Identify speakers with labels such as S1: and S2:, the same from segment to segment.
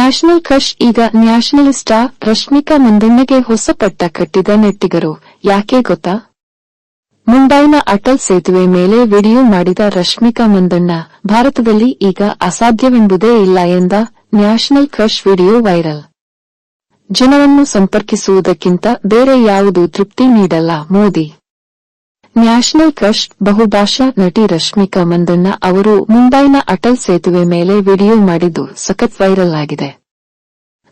S1: National crush ಈಗ ನ್ಯಾಷನಲಿಸ್ಟಾ ರಶ್ಮಿಕಾ ಮಂದಣ್ಣಗೆ ಹೊಸ ಪಟ್ಟ ಕಟ್ಟಿದ ನೆಟ್ಟಿಗರು. ಯಾಕೆ ಗೊತ್ತಾ? ಮುಂಬೈನ ಅಟಲ್ ಸೇತುವೆ ಮೇಲೆ ವಿಡಿಯೋ ಮಾಡಿದ ರಶ್ಮಿಕಾ ಮಂದಣ್ಣ ಭಾರತದಲ್ಲಿ ಈಗ ಅಸಾಧ್ಯವೆಂಬುದೇ ಇಲ್ಲ ಎಂದ ನ್ಯಾಷನಲ್ ಕ್ರಶ್ ವಿಡಿಯೋ ವೈರಲ್. ಜನರನ್ನು ಸಂಪರ್ಕಿಸುವುದಕ್ಕಿಂತ ಬೇರೆ ಯಾವುದು ತೃಪ್ತಿ ನೀಡಲ್ಲ ಮೋದಿ. ನ್ಯಾಷನಲ್ ಕ್ರಶ್ ಬಹುಭಾಷಾ ನಟಿ ರಶ್ಮಿಕಾ ಮಂದಣ್ಣ ಅವರು ಮುಂಬೈನ ಅಟಲ್ ಸೇತುವೆ ಮೇಲೆ ವಿಡಿಯೋ ಮಾಡಿದ್ದು ಸಖತ್ ವೈರಲ್ ಆಗಿದೆ.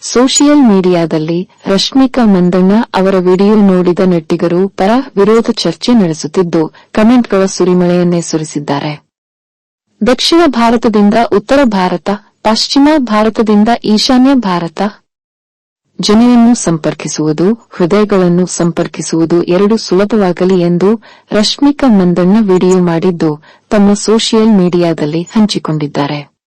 S1: ಸೋಷಿಯಲ್ ಮೀಡಿಯಾದಲ್ಲಿ ರಶ್ಮಿಕಾ ಮಂದಣ್ಣ ಅವರ ವಿಡಿಯೋ ನೋಡಿದ ನಟಿಗರು ಪರ ವಿರೋಧ ಚರ್ಚೆ ನಡೆಸುತ್ತಿದ್ದು, ಕಮೆಂಟ್ಗಳ ಸುರಿಮಳೆಯನ್ನೇ ಸುರಿಸಿದ್ದಾರೆ. ದಕ್ಷಿಣ ಭಾರತದಿಂದ ಉತ್ತರ ಭಾರತ, ಪಶ್ಚಿಮ ಭಾರತದಿಂದ ಈಶಾನ್ಯ ಭಾರತ ಜನರನ್ನು ಸಂಪರ್ಕಿಸುವುದು, ಹೃದಯಗಳನ್ನು ಸಂಪರ್ಕಿಸುವುದು ಎರಡು ಸುಲಭವಾಗಲಿ ಎಂದು ರಶ್ಮಿಕಾ ಮಂದಣ್ಣ ವಿಡಿಯೋ ಮಾಡಿದ್ದು ತಮ್ಮ ಸೋಷಿಯಲ್ ಮೀಡಿಯಾದಲ್ಲಿ ಹಂಚಿಕೊಂಡಿದ್ದಾರೆ.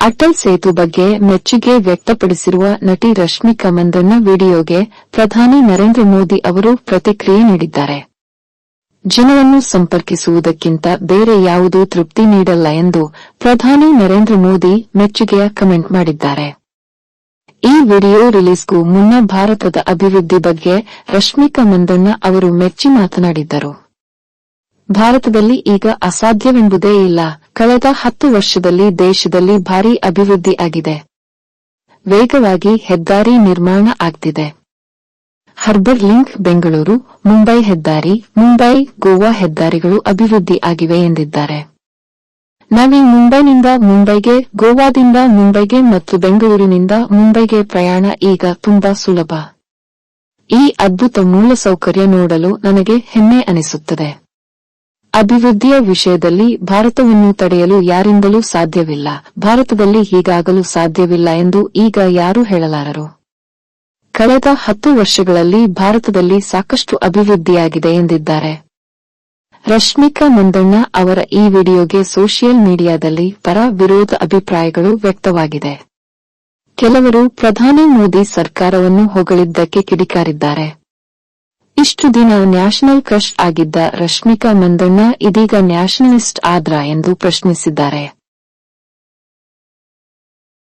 S1: ಅಟಲ್ ಸೇತು ಬಗ್ಗೆ ಮೆಚ್ಚುಗೆ ವ್ಯಕ್ತಪಡಿಸಿರುವ ನಟಿ ರಶ್ಮಿಕಾ ಮಂದಣ್ಣ ವಿಡಿಯೋಗೆ ಪ್ರಧಾನಿ ನರೇಂದ್ರ ಮೋದಿ ಅವರು ಪ್ರತಿಕ್ರಿಯೆ ನೀಡಿದ್ದಾರೆ. ಜನರನ್ನು ಸಂಪರ್ಕಿಸುವುದಕ್ಕಿಂತ ಬೇರೆ ಯಾವುದೂ ತೃಪ್ತಿ ನೀಡಲ್ಲ ಎಂದು ಪ್ರಧಾನಿ ನರೇಂದ್ರ ಮೋದಿ ಮೆಚ್ಚುಗೆಯ ಕಮೆಂಟ್ ಮಾಡಿದ್ದಾರೆ. ಈ ವಿಡಿಯೋ ರಿಲೀಸ್ಗೂ ಮುನ್ನ ಭಾರತದ ಅಭಿವೃದ್ಧಿ ಬಗ್ಗೆ ರಶ್ಮಿಕಾ ಮಂದಣ್ಣ ಅವರು ಮೆಚ್ಚಿ ಮಾತನಾಡಿದ್ದರು. ಭಾರತದಲ್ಲಿ ಈಗ ಅಸಾಧ್ಯವೆಂಬುದೇ ಇಲ್ಲ. ಕಳೆದ ಹತ್ತು ವರ್ಷದಲ್ಲಿ ದೇಶದಲ್ಲಿ ಭಾರೀ ಅಭಿವೃದ್ಧಿ ಆಗಿದೆ. ವೇಗವಾಗಿ ಹೆದ್ದಾರಿ ನಿರ್ಮಾಣ ಆಗ್ತಿದೆ. ಹರ್ಬರ್ ಲಿಂಕ್, ಬೆಂಗಳೂರು, ಮುಂಬೈ ಹೆದ್ದಾರಿ, ಮುಂಬೈ, ಗೋವಾ ಹೆದ್ದಾರಿಗಳು ಅಭಿವೃದ್ಧಿ ಆಗಿವೆ ಎಂದಿದ್ದಾರೆ. ನವಿ ಮುಂಬೈನಿಂದ ಮುಂಬೈಗೆ, ಗೋವಾದಿಂದ ಮುಂಬೈಗೆ ಮತ್ತು ಬೆಂಗಳೂರಿನಿಂದ ಮುಂಬೈಗೆ ಪ್ರಯಾಣ ಈಗ ತುಂಬಾ ಸುಲಭ. ಈ ಅದ್ಭುತ ಮೂಲಸೌಕರ್ಯ ನೋಡಲು ನನಗೆ ಹೆಮ್ಮೆ ಅನಿಸುತ್ತದೆ. ಅಭಿವೃದ್ಧಿಯ ವಿಷಯದಲ್ಲಿ ಭಾರತವನ್ನು ತಡೆಯಲು ಯಾರಿಂದಲೂ ಸಾಧ್ಯವಿಲ್ಲ. ಭಾರತದಲ್ಲಿ ಹೀಗಾಗಲು ಸಾಧ್ಯವಿಲ್ಲ ಎಂದು ಈಗ ಯಾರು ಹೇಳಲಾರರು. ಕಳೆದ ಹತ್ತು ವರ್ಷಗಳಲ್ಲಿ ಭಾರತದಲ್ಲಿ ಸಾಕಷ್ಟು ಅಭಿವೃದ್ಧಿಯಾಗಿದೆ ಎಂದಿದ್ದಾರೆ. ರಶ್ಮಿಕಾ ಮಂದಣ್ಣ ಅವರ ಈ ವಿಡಿಯೋಗೆ ಸೋಷಿಯಲ್ ಮೀಡಿಯಾದಲ್ಲಿ ಪರ ವಿರೋಧ ಅಭಿಪ್ರಾಯಗಳು ವ್ಯಕ್ತವಾಗಿದೆ. ಕೆಲವರು ಪ್ರಧಾನಿ ಮೋದಿ ಸರ್ಕಾರವನ್ನು ಹೊಗಳಿದ್ದಕ್ಕೆ ಕಿಡಿಕಾರಿದ್ದಾರೆ. ಇಷ್ಟು ದಿನ ನ್ಯಾಷನಲ್ ಕ್ರಶ್ ಆಗಿದ್ದ ರಶ್ಮಿಕಾ ಮಂದಣ್ಣ ಇದೀಗ ನ್ಯಾಷನಲಿಸ್ಟ್ ಆದ್ರಾ ಎಂದು ಪ್ರಶ್ನಿಸಿದ್ದಾರೆ.